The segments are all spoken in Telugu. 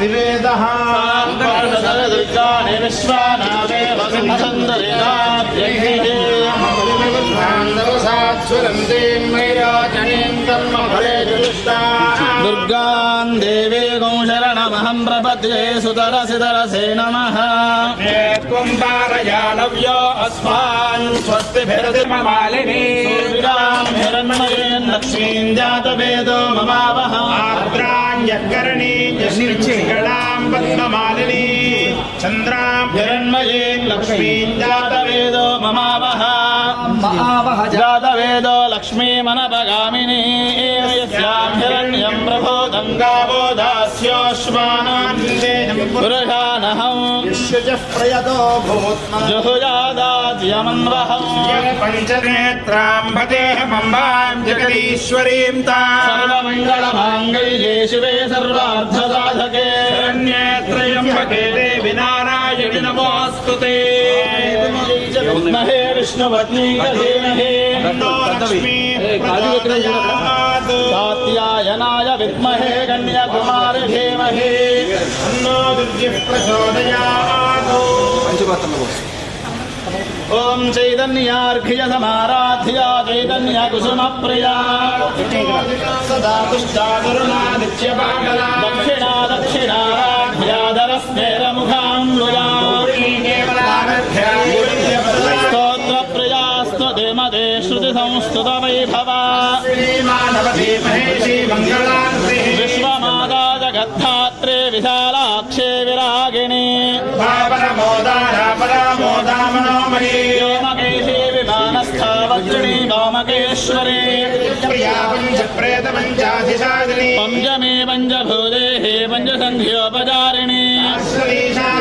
వివేదః దుర్గాణి విశ్వానామేవ దుర్గాన్ దేవీగం శరణమహం ప్రపద్యే సుతరసి తరసే నమః త్వం తారయానవ్యో అస్మాన్ స్వస్తిభిర్దిమమాలిని దుర్గాం جانو امریکم لکشا موہ آدران کرنی چن پلنی چندم لکشا مہا لمپاش پر منگلگی شو سروا کے نو اس విద్మహే కన్యాకుమారి ధీమహి తన్నో దుర్గిః ప్రచోదయాత్ ఓం చైతన్యార్ఘ్య సమారాధ్య చైతన్య కుసుమ ప్రియా సదా శృతి సంస్కృత వైభవ విశ్వమాదా జగద్ధాత్రే విశాలాక్షే విరాగిణి వ్యోమకేశీ విమానస్థ వజ్రిణి వామకేశ్వరి పంచమే పంచభూదే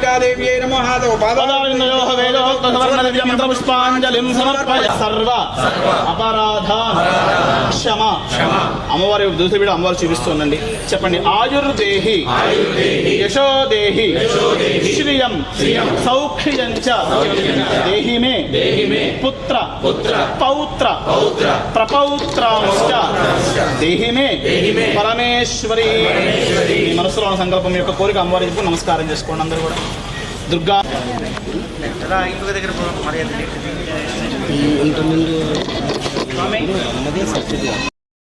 దుర్గాంబికాదేవ్యై నమో హాదవ సమర్పయ. సర్వ. అపరాధ. క్షమ. అమ్మవారి దూసరి అమ్మవారు చూపిస్తుందండి. చెప్పండి. ఆయుర్దేహి. యశోదేహి. శ్రియం. సౌఖ్యం దేహి మే పుత్ర. పౌత్ర. ప్రపౌత్రాంశ్చ. దేహి మే పరమేశ్వరి. మనసులో ఉన్న సంకల్పం యొక్క కోరిక అమ్మవారి చెప్పి నమస్కారం చేసుకోండి అందరూ కూడా. దుర్గా. ఇంతకుముందు అన్నదే సబ్సిడీ